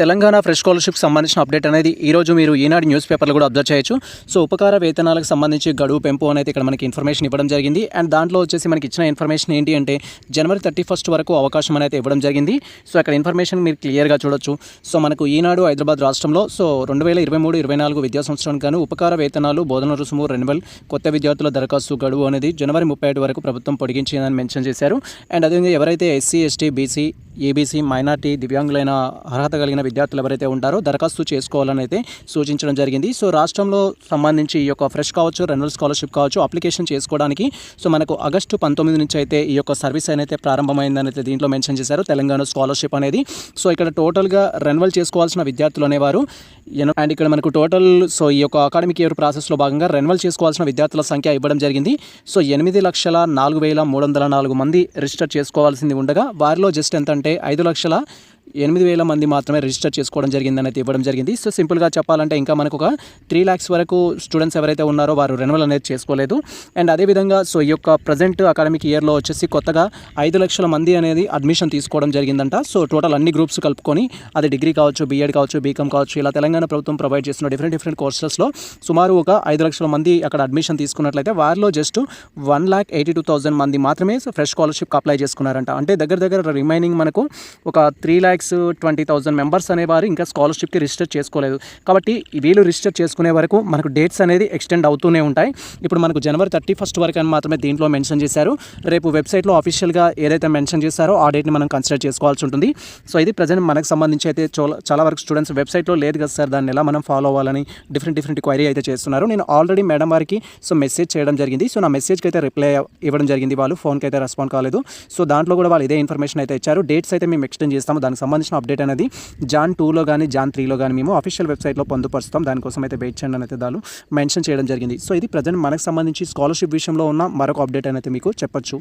Telangana fresh scholarship సంబంధించిన update అనేది ఈ రోజు మీరు ఈనాడు న్యూస్ పేపర్లో కూడా అబ్జర్వ్ చేయొచ్చు. సో ఉపకార వేతనాలకు సంబంధించి గడువు పెంపు అనేది ఇక్కడ మనకి ఇన్ఫర్మేషన్ ఇవ్వడం జరిగింది. అండ్ దాంట్లో వచ్చేసి మనకి ఇచ్చిన ఇన్ఫర్మేషన్ ఏంటి అంటే జనవరి థర్టీ ఫస్ట్ వరకు అవకాశం అనేది ఇవ్వడం జరిగింది. సో అక్కడ ఇన్ఫర్మేషన్ మీరు క్లియర్గా చూడొచ్చు. సో మనకు ఈనాడు హైదరాబాద్ రాష్ట్రంలో సో రెండు వేల ఇరవై మూడు ఇరవై నాలుగు విద్యా సంవత్సరానికి గాను ఉపకార వేతనాలు బోధన రుసుము రెన్యువల్ కొత్త విద్యార్థుల దరఖాస్తు గడువు అనేది జనవరి ముప్పై ఐదు వరకు ప్రభుత్వం పొడిగించిందని మెన్షన్ చేశారు. అండ్ అదేవిధంగా ఎవరైతే SC ST BC ABC minority దివ్యాంగులైన అర్హత కలిగిన విద్యార్థులు ఎవరైతే ఉంటారో దరఖాస్తు చేసుకోవాలని అయితే సూచించడం జరిగింది. సో రాష్ట్రంలో సంబంధించి ఈ యొక్క ఫ్రెష్ కావచ్చు రెన్యువల్ స్కాలర్షిప్ కావచ్చు అప్లికేషన్ చేసుకోవడానికి సో మనకు ఆగస్టు పంతొమ్మిది నుంచి అయితే ఈ యొక్క సర్వీస్ అనేది ప్రారంభమైందని అయితే దీంట్లో మెన్షన్ చేశారు. తెలంగాణ స్కాలర్షిప్ అనేది. సో ఇక్కడ టోటల్గా రెన్యువల్ చేసుకోవాల్సిన విద్యార్థులు అనేవారు అండ్ ఇక్కడ మనకు టోటల్ సో ఈ యొక్క అకాడమిక్ ఇయర్ ప్రాసెస్లో భాగంగా రెన్యువల్ చేసుకోవాల్సిన విద్యార్థుల సంఖ్య ఇవ్వడం జరిగింది. సో ఎనిమిది లక్షల నాలుగు వేల మూడు వందల నాలుగు మంది రిజిస్టర్ చేసుకోవాల్సింది ఉండగా వారిలో జస్ట్ ఎంత అంటే ఐదు లక్షల ఎనిమిది వేల మంది మాత్రమే రిజిస్టర్ చేసుకోవడం జరిగిందని అయితే ఇవ్వడం జరిగింది. సో సింపుల్గా చెప్పాలంటే ఇంకా మనకు ఒక త్రీ ల్యాక్స్ వరకు స్టూడెంట్స్ ఎవరైతే ఉన్నారో వారు రెన్యువల్ అనేది చేసుకోలేదు. అండ్ అదేవిధంగా సో ఈ యొక్క ప్రజెంట్ అకాడమిక్ ఇయర్లో వచ్చేసి కొత్తగా ఐదు లక్షల మంది అనేది అడ్మిషన్ తీసుకోవడం జరిగిందంట. సో టోటల్ అన్ని గ్రూప్స్ కలుపుకొని అది డిగ్రీ కావచ్చు బీఎడ్ కావచ్చు బీకామ్ కావచ్చు ఇలా తెలంగాణ ప్రభుత్వం ప్రొవైడ్ చేస్తున్న డిఫరెంట్ డిఫరెంట్ కోర్సెస్లో సుమారు ఒక ఐదు లక్షల మంది అక్కడ అడ్మిషన్ తీసుకున్నట్లయితే వారిలో just one lakh eighty two thousand మంది మాత్రమే ఫ్రెష్ స్కాలర్షిప్ అప్లై చేసుకున్నారంట. అంటే దగ్గర దగ్గర రిమైనింగ్ మనకు ఒక three lakhs twenty thousand members అనేవారు ఇంకా స్కాలర్షిప్కి రిజిస్టర్ చేసుకోలేదు. కాబట్టి వీళ్ళు రిజిస్టర్ చేసుకునే వరకు మనకు డేట్స్ అనేది ఎక్స్టెండ్ అవుతూనే ఉంటాయి. ఇప్పుడు మనకు జనవరి థర్టీ ఫస్ట్ వరకు అని మాత్రమే దీంట్లో మెన్షన్ చేశారు. రేపు వెబ్సైట్లో ఆఫీషియల్గా ఏదైతే మెన్షన్ చేశారో ఆ డేట్ని మనం కన్సిడర్ చేసుకోవాల్సి ఉంటుంది. సో ఇది ప్రజెంట్ మనకు సంబంధించి అయితే చాలా చాలా వరకు స్టూడెంట్స్ వెబ్సైట్లో లేదు కదా సార్ దాన్ని ఎలా మనం ఫాలో అవ్వాలని డిఫరెంట్ డిఫరెంట్ క్వైరీ అయితే చేస్తున్నారు. నేను ఆల్రెడీ మేడం వారికి సో మెసేజ్ చేయడం జరిగింది. సో నా మెసేజ్కి అయితే రిప్లై ఇవ్వడం జరిగింది. వాళ్ళు ఫోన్కి అయితే రెస్పాండ్ కాలేదు. సో దాంట్లో కూడా వాళ్ళు ఇదే ఇన్ఫర్మేషన్ అయితే ఇచ్చారు. డేట్స్ అయితే మేము ఎక్స్టెండ్ చేస్తాము. దానికి సంబంధించిన అప్డేట్ అనేది జాన్ టూలో కానీ జాన్ త్రీలో కానీ మేము అఫీషియల్ వెబ్సైట్లో పొందుపరుస్తాం. దానికోసం అయితే వెయిట్ చేయండి అయితే దాని మెన్షన్ చేయడం జరిగింది. సో ఇది ప్రజెంట్ మనకు సంబంధించి స్కాలర్షిప్ విషయంలో ఉన్న మరొక అప్డేట్ అనేది మీకు చెప్పొచ్చు.